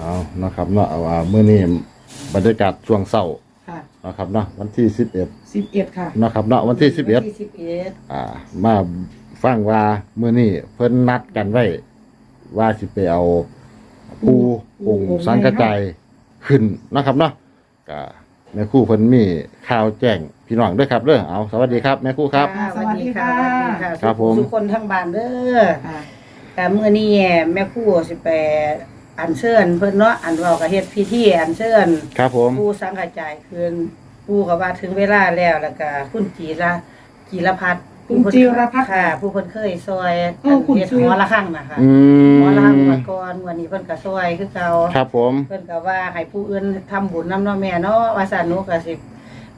เอานะครับเนาะเอาว่ามื้อนี้บรรยากาศช่วงเช้าค่ะนะครับเนาะวันที่11สิบเอ็ดค่ะนะครับเนาะวันที่ที่สิบเอ็ด11อ่า มาฟังว่ามื้อนี้เพิ่นนัดกันไว้ ว่าสิไปเอาปูองค์สังกระจายขึ้นนะครับเนาะก็ แม่ครู่เพิ่นมีข่าวแจ้งพี่น้องด้วยครับเด้อเอาสวัสดีครับแม่ครู่ครับค่ะสวัสดีค่ะสวัสดีค่ะครับผม ทุกคนทั้งบ้านเด้อค่ะแต่เมื่อนี้แม่ครู่สิไปอัญเชิญเพิ่นเนาะอันเว้าก็เฮ็ดพิธีอัญเชิญครับผมผู้สังกระจายคืนผู้ก็ว่าถึงเวลาแล้วแล้วก็คุณจีระจีรพัฒน์ คุณจิรพัฒน์ค่ะ ผู้เพิ่นเคยซอยเออคุณเฮ็ดชื่อหอละครั้งนะคะอืหอละครั้งมมาก่อนวันนี้เพิ่นก็ซอยคือเก่าครับผม เพิ่นก็ว่าให้ผู้อื่นทำบุญนำเนาะแม่เนาะว่าซั่นหนูก็สิ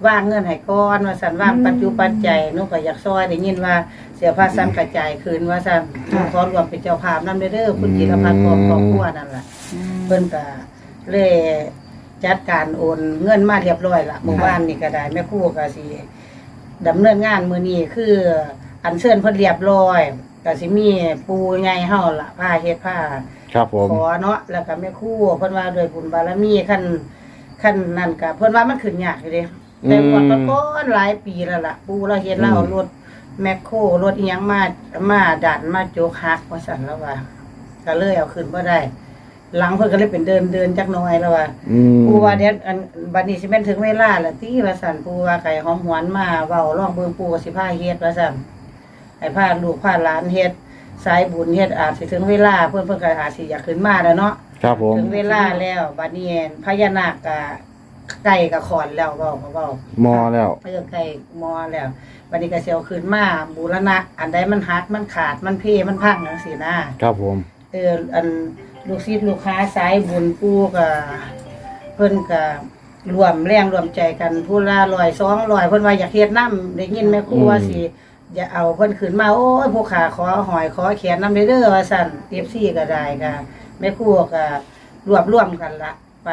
ว่างเงินให้ก่อนว่าซั่นว่างปัจจุปัจจัยหนูก็อยากซอยได้ยินว่าเสียภาษันกระจายคืนว่าซั่นหนูขอรวมเป็นเจ้าภาพนำเด้อคุณจิรพัฒน์ของครอบครัวนั่นล่ะ เพิ่นก็เลยจัดการโอนเงินมาเรียบร้อยละเมื่อวานนี่ก็ได้แม่ครูก็สิ ดำเนินงานมื้อนี้คือ อัญเชิญเพิ่นเรียบร้อยก็สิมีปูใหญ่เฮาล่ะผ้าเฮ็ดผ้าครับผมขอเนาะแล้วก็แม่ครู่เพิ่นว่าโดวยบุญบารมีขั้นขั้นนั่นก็เพิ่นว่ามันขึ้นยากอยู่เด้แต่ก่อนก่อนหลายปีแล้วล่ะ ปู่เราเฮ็ดเราเอารถแมคโครรถอีหยังมามาดันมาโจกหักว่าซั่นแล้วว่าก็เลยเอาขึ้นบ่ได้ หลังเพิ่นก็เลยเป็นเดินเดินจักหน่อยแล้วว่าอืมปู่ว่าเดี๋ยวอันบัดนี้สิแม่นถึงเวลาแล้วติว่าซั่นปู่ว่าไก่หอมหวนมาเว้าร้องเบิ่งปู่ก็สิพาเฮ็ดว่าซั่นให้พาลูกพาหลานเฮ็ดสายบุญเฮ็ดอาจสิถึงเวลาเพิ่นเพิ่นก็อาจสิอยากขึ้นมาแล้วเนาะ ครับผม ถึงเวลาแล้วบัดนี้พญานาคก็ไก่ก็ขอนแล้วเว้าก็เว้ามอแล้วเออไก่มอแล้วบัดนี้ก็สิเอาขึ้นมาบูรณะ อันใดมันหักมันขาดมันเพมันพังจังซี่นะครับผม เอออัน ลูกศิษย์ลูกค้าสายบุญปู่ก็เพิ่นก็รวมแรงรวมใจกันผู้ละ100 200เพิ่นว่าอยากเฮ็ดน้ำได้ยินแม่ครูว่าสิอย่าเอาเพิ่นขึ้นมาโอ้ยผู้ขาขอหอยขอแขนนำเด้อว่าซั่น FC ก็ได้ก็แม่ครูก็รวบรวมกันละไป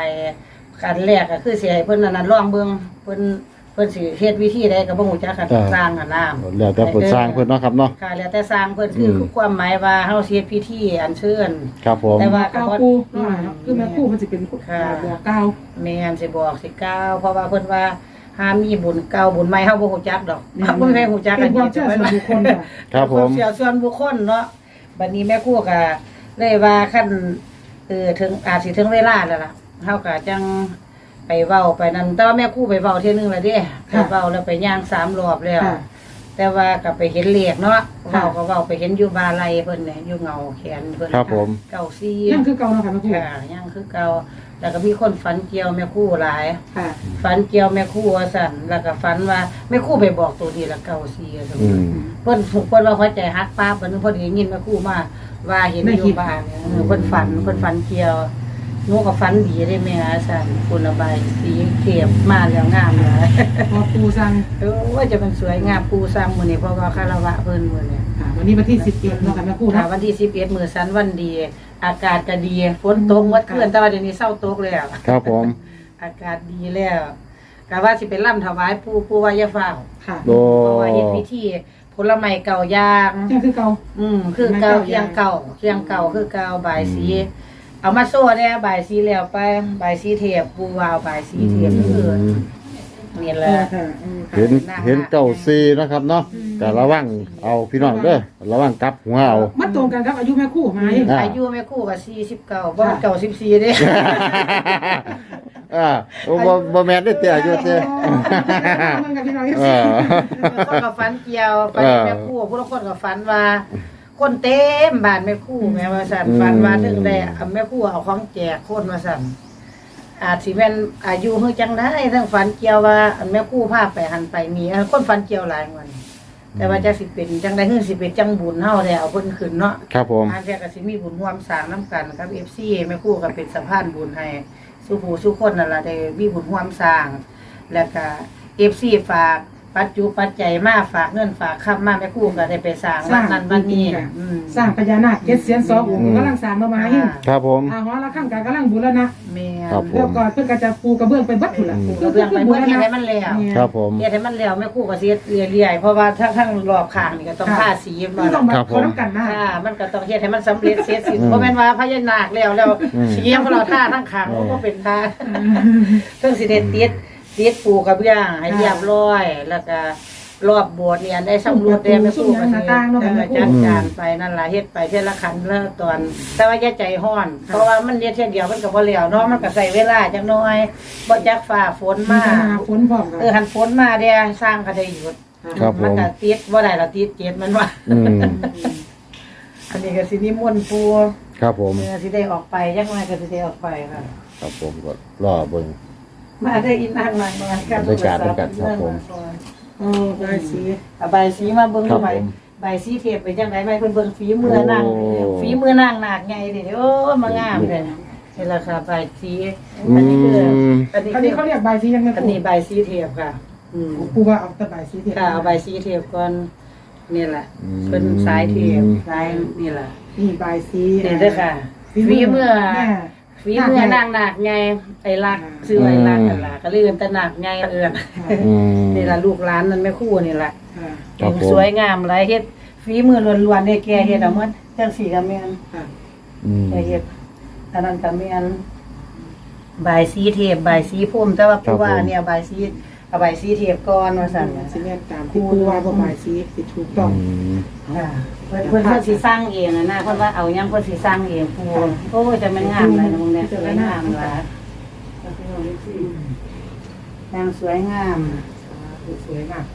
กันแรกก็คือสิให้เพิ่นอันนั้นลองเบิ่งเพิ่นเพิ่นสิเฮ็ดวิธีใดก็บ่ฮู้จักกันสร้างหันน้ำแล้วแต่เปิดสร้างเพิ่นเนาะครับเนาะค่ะแล้วแต่สร้างเพิ่นคืออมความหมายว่าเฮาสิเฮ็ดพิธีอัญเชิญครับผมแต่ว่าเก้าปูเนาะคือแม่คู่มันจะเป็นค่ะบอกเก้าแม่นสิบอกสิกล่าวเพราะว่าเพิ่นว่าห้ามมีบุญเก่าบุญใหม่เฮาบ่ฮู้จักดอกเฮาบ่แม่นฮู้จักเป็กันนความเชื่อส่วนบุคคลค่ะครับผมเชื่อส่วนบุคคลเนาะบัดนี้แม่ครูก็เลยว่าคันเออถึงอาจสิถึงเวลาแล้วล่ะเฮาก็จัง ไปเว้าไปนั่นแต่ว่าแม่ครูไปเว้าเที่ยนึงแล้วเด้ไปเว้าแล้วไปย่างสามรอบแล้ว ค่ะ แต่ว่าก็ไปเห็นเลขเนาะค่ะ เว้าก็เว้าไปเห็นอยู่บาไหลเพิ่นเนี่ยอยู่เงาแขนเพิ่นครับผม เก้าซี่นั่นคือเก้าเนาะค่ะแม่คู่ค่ะยังคือเก่าแล้วก็มีคนฝันเกี่ยวแม่ครู่หลาย ค่ะ ฝันเกี่ยวแม่ครู่ว่าสั่นแล้วก็ฝันว่าแม่ครู่ไปบอกตัวนี้ละเก้าซี่ว่าซั่นอืม เพิ่นถูกเพิ่นว่าหัวใจฮักป้าเพิ่นพอดียินแม่ครู่มาว่าเห็นอยู่บ้านเนี่ยเออเพิ่นฝันเพิ่นฝันเกี่ยว หนูก็ฝันดีได้แม่สั่นคุณบายสีเขียบมาแล้วงามเลยพอปูสั่งโอ้ยจะเป็นสวยงามปูซ้ำมื้อนี้เพราะว่าคารวะเพิ่นมื้อนี้ค่ะ วันนี้วันที่สิบเอ็ดเนาะค่ะแม่คู่ค่ะเนาะวันที่11มื้อสันวันดี อากาศก็ดีฝนตกหมดคืนแต่ว่าเดี๋ยวนี้เศร้าตกแล้ว ครับผม อากาศดีแล้วก็ว่าสิเป็นล่ำถวายปู่ปู่ว่าอย่าฟ้าวค่ะโดเพราะว่าเฮ็ดพิธีผลไม้เก่าอย่างนั่นคือเก้าอืมคือเก่าผลไม้เก่าเคียงเก่าเคียงเก่าคือเก่าบายสี เอามาโซ่เนี่ยบายสีแล้วไปบายสีเทียบปู่ว่าเอาบายสีเทียบคือนี่แหละค่ะอืมค่ะเห็นเห็นเก้าซีนะครับเนาะแต่ระวังเอาพี่น้องเด้อระวังกลับหัวเอามันตรงกันครับอายุแม่คู่ไหมอ่าอายุแม่ครู่ก็49บ่เก่า14เด้อ่าบ่บ่แม่นได้แต่อายุเด้อมันกับพี่น้องเออคนก็ฝันเกี่ยวฝันเออแม่ครู่ผู้ละคนก็ฝันว่า คนเต็มบ้านแม่ครู่แม่ว่าสั่นอืม ฝันว่าถึงได้เอาแม่ครู่เอาของแจกคนมาสั่นอาจสิแม่นอายุเฮือจังได้ทั้งฝันเกี่ยวว่าอันแม่ครู่พาไปหันไปมีเออคนฝันเกี่ยวหลายวันแต่ว่าจะสิเป็นจังได้เฮือสิเป็นจังบุญเฮาได้เอาเพิ่นขึ้นเนาะ ครับผมอาเทียก็สิมีบุญร่วมสร้างน้กันครับ FC แม่ครู่ก็เป็นสะพานบุญให้สู่ผู้สู่คนนั่นล่ะได้มีบุญร่วมสร้าง แล้วก็ FC ฝาก ปัจจุปัจจัยมาฝากเงินฝากคำมาแม่ครู่ก็ได้ไปสร้างวันนั้นวันนี้อืมสร้างพญานาคเจ็ดเสียนสององค์กำลังสร้างมาไม้ครับผม อาหอละข้างกันกำลังบูรณะแม่ครับ ผม แล้วก็เพิ่นก็จะปูกระเบื้องไปเบัดพุ่นล่ะปูกระเบื้องไปเมื่อเฮ็ดให้มันแล้วครับผม เฮ็ดให้มันแล้วแม่ครู่ก็สิเฮ็ดเรื่อยๆเพราะว่าทั้งทั้งรอบข้างนี่ก็ต้องทาสีมัมานต้องมาครับผมเขาน้ำกันมาค่ะมันก็ต้องเฮ็ดให้มันสำเร็จเสร็จสิ้นอืมบ่แม่นว่าพญานาคแล้วแล้วอืมสียังเราท่าทั้งข้างอืมก็เป็นท่าเพิ่งสิได้ติด ติดปูกระเบื้องให้เรียบร้อย แล้วก็รอบโบสถ์เนี่ยได้สำรวจได้ไม่คู่ก็สิเออจัดการไปนั่นล่ะเฮ็ดไปเท่าละขันละตอน แต่ว่าอย่าใจฮ้อน เพราะว่ามันเฮ็ดเท่ยเดียวมันก็บ่แล้วเนาะมันก็ใช้เวลาจักหน่อยบ่จักฟ้าฝนมามาฝนพร้อมกันเออหันฝนมาเด้สร้างก็ได้หยุดครับผมันมก็ติดบ่ได้ละติดเจ็ดมันว่าอืมอันนี้ก็สินิมนต์ปูครับผมเมื่อสิได้ออกไปจักหน่อยก็สิได้ออกไปค่ะครับผมก็รอเบิ่ง มาได้อินทางนางมาบรรยากาศบรรยากาศครับผมโอ้ใบสีเอาใบสีมาเบิ่งครับใบผม ใบสีเทปไปจังได๋ใบเพิ่นเบิ่งฝีมือนางโอ้ฝีมือนางนาคใหญ่ดิโอ้มางามเลยนี่แหละค่ะใบสีอือันนี้คือม อันนี้อันคืนี้อเขาเรียกใบสียังไงอันนี้ใบสีเทปค่ะ อืม ปูว่าเอาแต่ใบสีที่ค่ะเอาใบสีเทปก่อนนี่แหละเป็นสายเทปสายนี่แหละนี่ใบสีนี่เด้อค่ะฝีมือแม่ ฝีมือนางนาคไงไอ้รักซื้อไอ้รักกันล่ะก็เลยเอิ้นแตนาคไงเอิ้นอืมนี่ล่ะลูกหลานนั่นแม่ครู่นี่ล่ะค่ะครับผมสวยงามหลายเฮ็ดฝีมือล้วนๆได้แก่เฮ็ดเอาหมดจังสี่ก็แม่นค่ะอืมแก่เฮ็ดอันนั้นก็แม่นบายสีเทปบายสีพุ่มแต่ว่าผู้ว่าเนี่ยบายสี เอาบายสีเทปก่อนว่าซั่นสิแม่นตามที่ปูว่าบ่ใบสีสิถูกต้องอืมค่ะเพิ่นเพิ่นเพิ่นสิสร้างเองอะนะเพิ่นว่าเอาหยังเพิ่นสิสร้างเองผู้โอ้ยจะมันงามหลายนะมึงเนี่ยสวยงามหลายนางสวยงาม สวยมาก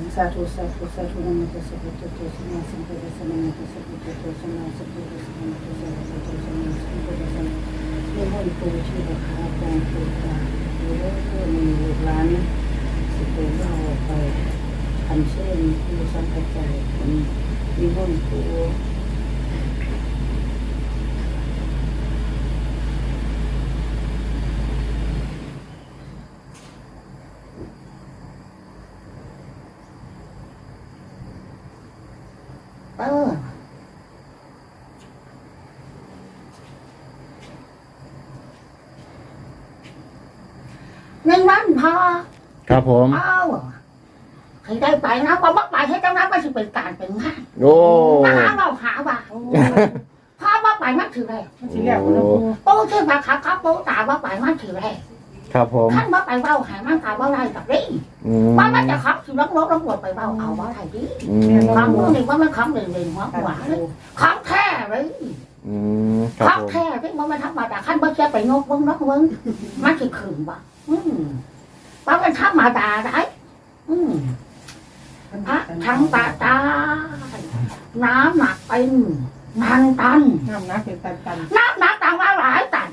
ขันสาธุสาธุสาธุนะโมตัสสะภะคะวะโตสัมมาสัมพุทธัสสะนะโมตัสสะภะคะวะโตสัมมาสัมพุทธัสสะนะโมตัสสะภะคะวะโตสัมมาสัมพุทธัสสะเมื่อวันปูชื่อราคาจางปูตาหรือว่าเพื่อมีลูกหลานสิไปเอาออกไปอันเช่นผู้สังกัจจายคนมีวันปู นพอครับผม เอาใครได้ไปนะว่าบักไปให้จังนั้นมันสิเป็นการเป็นงานโอ้ มาหาเราหาว่าพอบักไปมันถืออะไรมันสิแล้วคุณปูโป้ที่มาขับขับโป้ตาบักไปมันถืออะไรครับผมท่านบักไปเบ้าหายมันกาเบ้าไรกับนี่อืมว่ามันจะขับสิล้มรถล้มรถไปเบ้าเอาว่าไรดิอืมขับมือนี่ว่ามันขับเร่งๆหัวหัวเลยขับแท้เลย อืมคครัรับบผม แท้ที่มันไม่ธรรมดาขั้นบ่เชื่อไปงกเบิ่งนักเบิ่งมันสิขึ้นบ่อืม ว่ามันธรรมดาได้อืมพระทั้งตาตาน้ำหนักเป็นนันตันน้ำหนักเป็นตันน้ำหนักต่างว่าหลายตัน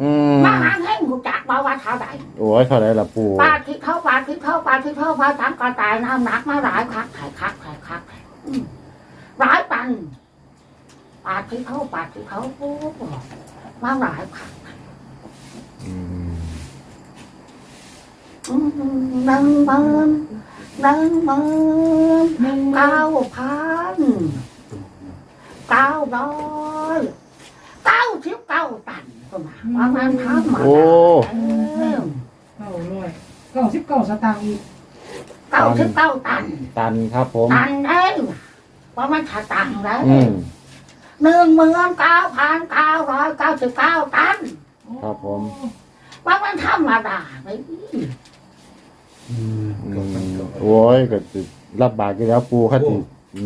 อืมมาหางแห้งกูจักบ่ว่าเท่าใดโอ้ยเท่าไหร่ละปูปลาที่เท่าปลาที่เท่าปลาที่เท่าปลาทั้งกระตายน้ำหนักมาหลายคักไข่คักไข่คักอืมหลายตันปลาที่เท่าปลาที่เท่าโอ้มาหลายคัก อืม นังมันนังมันๆหนึ่งเก้าพันเก้าร้อยเก้าสิบเก้าตันก็มาว่ามันทำมาโอ้เก้าร้อยเก้าสิบเก้าสตางค์อีกเก้าสิบเก้าตัน ตันครับผมตันเองว่ามันถ้าตันแล้วอืมหนึ่งหมื่นเก้าพันเก้าร้อยเก้าสิบเก้าตัน ครับผม ว่ามันธรรมดาไหม อืมโอ้ยก็สิรับบากอยู่แล้วปูเขาสิ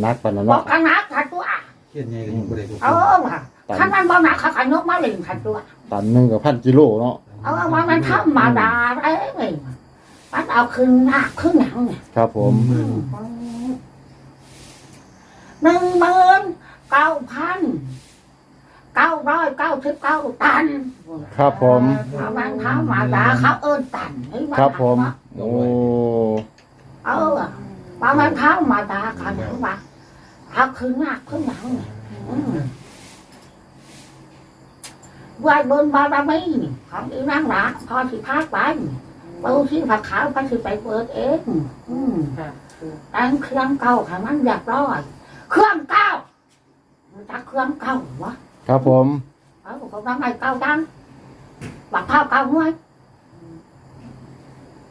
นักปานนั้นบอกเนาะ กันนักขันตัวเขียนไงกันยังบ่ได้ทุกเออว่ะขันมันบ่หนักเขาขันยกมาเล่นขันตัวตันหนึงกับพันกิโลเนาะ เอาว่ามันธรรมดาได้ไหมมันเอาขึ้นหน้าขึ้นหนังเนี่ยครับผมหนึ่งหมื่นเก้าพัน เก้าร้อยเก้าสิบเก้าตันครับผม เอามันธรรมดาเขาเอิ้นตันเฮ้ยนครับผมหนักเนอะโอ้ เออว่ามันธรรมดากันหรือว่าเอาขึ้นหน้าขึ้นหนังเนี่ยอืมไหว้บนบารมีของอีนางหลานพอสิพาไปปูที่ผักขาวพันสิไปเปิดเองอืม ค่ะแต่งเครื่องเก่าให้มันเรียบร้อย เครื่องเก่ามันจะเครื่องเก่าวะ ครับผมเออเขาทำไมเก่าจังบักข้าวเก่าห้วย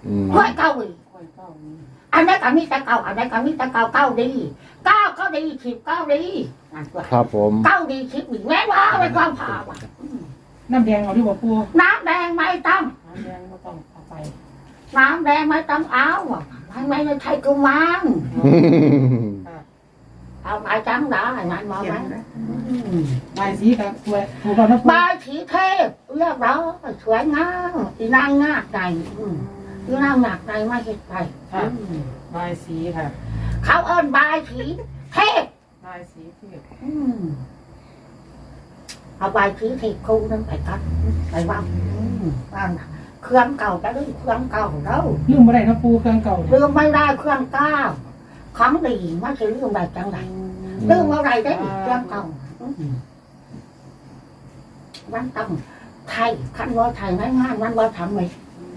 อืมห้วยเก่าอีกค่อยเก้านี้อันนี้นก็มีแต่เก่าอันนี้นก็มีแต่เก่าเก่าดีเก้าก็ดีสิบเก้าดีนั่นตัวครับผมเก้าดีสิบอีกแม่ว่าไม่ความผ่าว่ะอืมน้ำแดงเอาที่บอกปูน้ำแดงไม่ต้องน้ำแดงก็ต้องเอาไปน้ำแดงไม่ต้องเอาว่ะไม่ไม่ไม่ใช่กุมาร เอาไปจังได้มันมองไหมใบายสีกับสวยถูกก่อนนะปูบายสีเทพเรียบร้อยสวยงามอีนางงากใจอืมอีนางงากใจไม่เห็นไปค่ะอืมใบายสีค่ะเขาเอิ้นบายสีเทพ ใบายสีที่อืมเอาบายสีเทพคู่นั้นไปกันไปว่างอืมว่างน่ะเครื่องเก่าจะได้เครื่องเก่าแล้วลืมบ่ได้นะปูเครื่องเก่าเนี่ยลืมไม่ได้เครื่องเก้า ของดีไม่ใช่ลืมได้จังไรลืมอะไรได้อีกเครื่องเก่าอืมมันต้องไทยคันว่าไทยง่ายๆมันว่าทำไม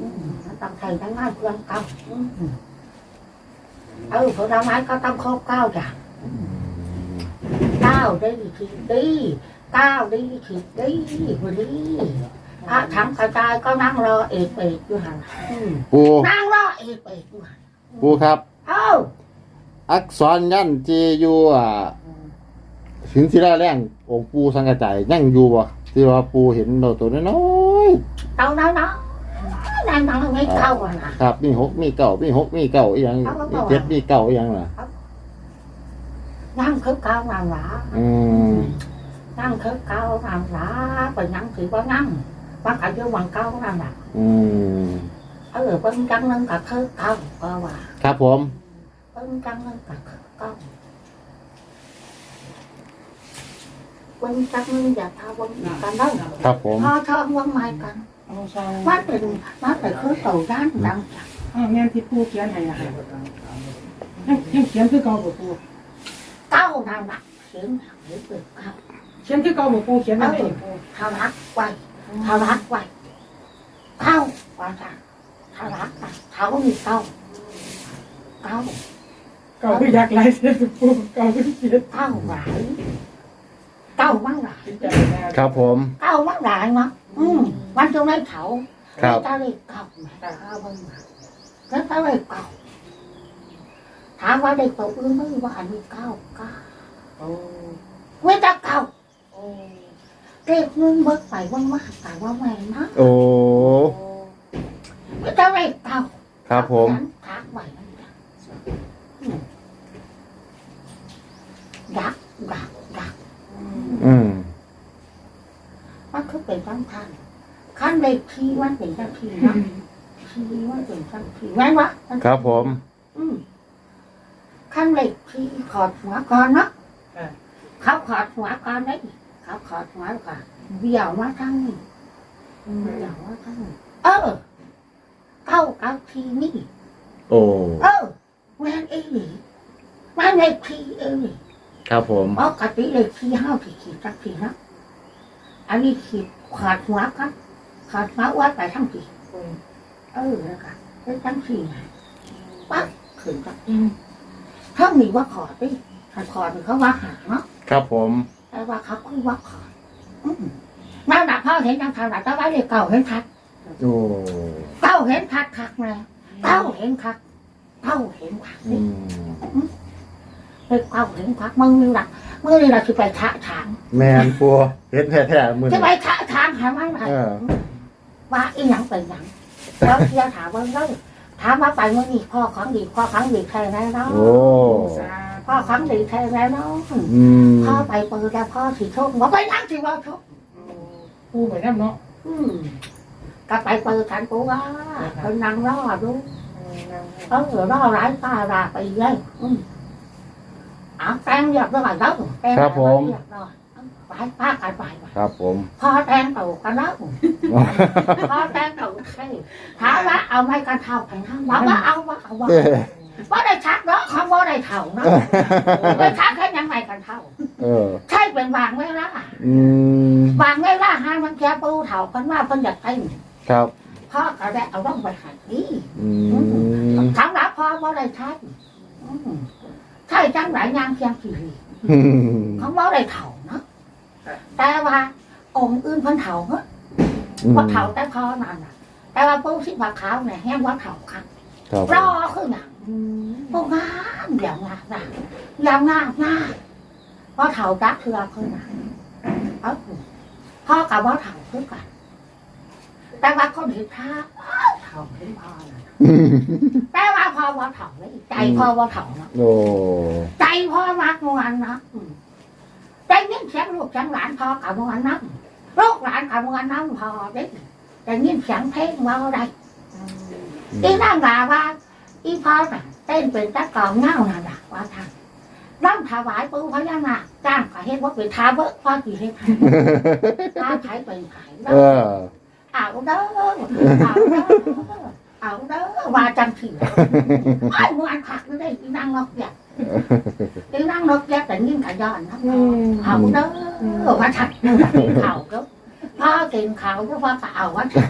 อืมมันต้องไทยง่ายๆเครื่องเก่าอืมเออผลไม้ก็ต้องครบเก้าอย่างเก้าดีขีดดีเก้าดีขีดดีพอดีพระทำกระจายก็นั่งรอเอกเอกอยู่ห่างอืมปูนั่งรอเอกเอกอยู่ห่างปูครับ เอ้า อักษรยันจีอยู่อะถึงศิลาแรงองค์ปูสังกะจายยังอยู่บ่ที่ว่าปูเห็นโนตัวน้อยเต้าน้อยน้อยนั่นนั่งไม่เข้าอะนะๆครับมีหกมีเก้ามีหกมีเก้าอีหยังมีเจ็ดมีเก้าอีหยังล่ะ นั่งคือเก้านั่งหลาอืมนั่งคือเก้านั่งหลาไปนั่งถือว่านั่งว่าขายเยอะวันเก้านั่งหลาอืมเออเป็นจังนึงกับคือเก้าก็ว่า ครับผม เป็นจังนึงกับคือเก้าเป็นจังนึงอย่าทาวันอีกกันได้ครับผมพอชอบวันใหม่กันเอาซองว่าเป็นว่าเป็นคือเต่าด้านดังอ้าวแม่นที่ปูเขียนให้อะค่ะยังยังเขียนคือเก่าบ่ปูเก้านั่งหลัเสียงหรือเปิดเก้าเขียนคือเก่าบ่ปูเขียนไว้ไหนปูทารักไว้ทารักไว้เก้าว่าจ้ะทารักนะเขามีเก้าเก้า เก่าคืออยากไล่เส้นปูเก่าคือเขียนเก้าหลายเก้ามั่งหลายพิจารณาครับผม เก้ามั่งหลายเนาะอืมมันจะไม่เขาครับไม่ได้เก้าแม่เก้ามั่งหลายแล้วก็เลยเก้าถามว่าเด็กตัวอื่นไม่ว่าอันนี้เก้าเก้าโอ้ไม่ได้เก้าโอ้เรียกเงินเบิกไปว่างมากแต่ว่าแม่นะโอ้ไม่ได้เลยเก้าครับผม ทักไว้นั่นจ้ะอืม ดักดักดักอืมมันคือเป็นสำคัญขั้นเลยทีมันเป็นสักทีนะทีมันเป็นสักทีแม่นวะครับผม อืมขั้นเลยทีขอดหัวก่อนเนาะค่ะเขาขอดหัวก่อนได้เขาขอดหัวก่อนเบี่ยวมาทั้งนี้เบี่ยวมาทั้งนี้เออเข้ากับทีนี่โอ้เออแม่นเองแม่นเลยทีเอง ครับผมปกติเลยทีห้าทีขีดสักทีนะอันนี้ขีดขอดหัวกันขอดหัววัดไปทั้งทีเออแล้วกันเป็นทั้งสี่ปั๊บขึ้นกับอืมถ้ามีว่าขอดิถ้าขอดเขาว่าหาเนาะครับผมแต่ว่าเขาคือว่าขอดอืมนั่นแหละพ่อเห็นทางทางหลังตาไว้เลยเก่าเห็นชัดโอ้เก่าเห็นชัดคักเลยเก่าเห็นคักเก่าเห็นคักอืนี่ มเป็นเก่าเห็นคักมึงนี่ละมึงนี่ละคือไปทะถางแมนปูเห็นแท้ๆมือจะนี้ไปทะถางหามันอะไรเออว่าอีหยังเป็นหยังแล้วเที่ยถามว่าเลยถามว่าไปเมื่อนี้พ่อของดีพ่อของดีใครแน่เนาะโอ้สาพ่อของดีใครแน่เนาะอืมพ่อไปเปิดแล้วพ่อสิโชคบอกไปนั่งสิว่าโชคปูไปน้ำเนาะอืมก็ไปเปิดกันกูว่าคนนั่งรอดูเออรอหลายป้าราไปเลย อืมเอาแตงเรียบร้อยแล้วแตงเรียบร้อยไปป้ากันไปครับผมพอแตงตู่กันแล้วพอแตงตู่ใช่ถามว่าเอาไม่กันเท่ากันทั้งบอกว่าเอาว่าเอาว่าเอ้ยว่าได้ชักเนาะเขาว่าได้เท่าเนาะได้ชักแค่ยังไงกันเท่าเออใช่เป็นวางไว้ละอืมวางไว้ละห้ามันแค่ปูเถากันว่าเพิ่นอยากไปครับพ่อก็ได้เอาต้องไปหัดนี่อืมทั้งรับพ่อบ่ได้ใช้อืม ใช่จังหลายยางเพียงสี่เขาบ่ได้เถาเนาะแต่ว่าองค์อื่นเพิ่นเถาเนาะว่าเถาแต่พ่อนั่นน่ะ แต่ว่าปูสิว่าขาวเนี่ยแห้งว่าเถาครับครับรอคือหยังพวกงามอย่างงามงามอย่างงามงามเพราะเถาจักเทือเพื่อนน่ะเอาพ่อกับว่าเถาเพื่อกันแต่ว่าคนเห็นท่าอ้าวเถาเห็นพ่อน่ะ แต่ว่าพ่อว่าเถาเลยใจพ่อว่าเถาเนาะโอ้ใจพ่อรักมวนนะอืมใจยิ่งเสียงลูกเสียงหลานพ่อกับมวนนะลูกหลานกับมวนนะพ่อเด็กแต่ยิ่งเสียงเพลงมาได้อีนั่งด่าว่า อีพ่อน่ะเต้นเป็นตะกองเงาน่ะล่ะว่าทางร่ำถวายปู่พญานาคจ้างก็เฮ็ดว่าเป็นทาเบิกพ่อสิเฮ็ดให้ทาไผเป็นไผเออเอาเด้อเอาเด้อ เอาเด้อว่าจังสิไอ้มวนคักนี่ได้อีนั่งนกแยกอีนั่งนกแยกแต่ยิ่งขย้อนนะเอาเด้อว่าชัดเขาก็พ่อกินเขาก็ว่าก็เอาว่าชัด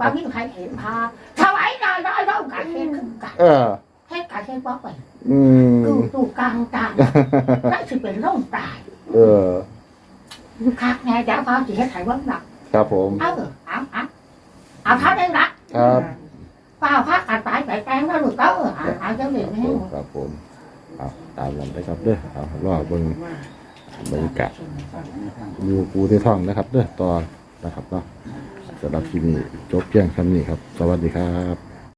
ว่ามีใครเห็นพ่อถวายหน่อยได้ต้องการเฮ็ดขึ้นกันเออเฮ็ดการเฮ็ดบ่ไปอืมกูตู่กลางกลางได้สิเป็นร่องตาย เออคักแน่จ้าพ่อสิเฮ็ดให้เบิ่งหนักครับผม เออเอาเอาเอาเท่านี้ละ ครับ เปล่าพักกันตายไปแกงแล้วลูกเต้าเอาเอาเจ้าเหรียญให้ครับผมเอาตามนั้นไปครับเด้อเอารอเบิ่งบรรยากาศอยู่ปูที่ท่องนะครับเด้อตอนนะครับเนาะสำหรับที่นี่จบเพียงคำนี้ครับ สวัสดีครับ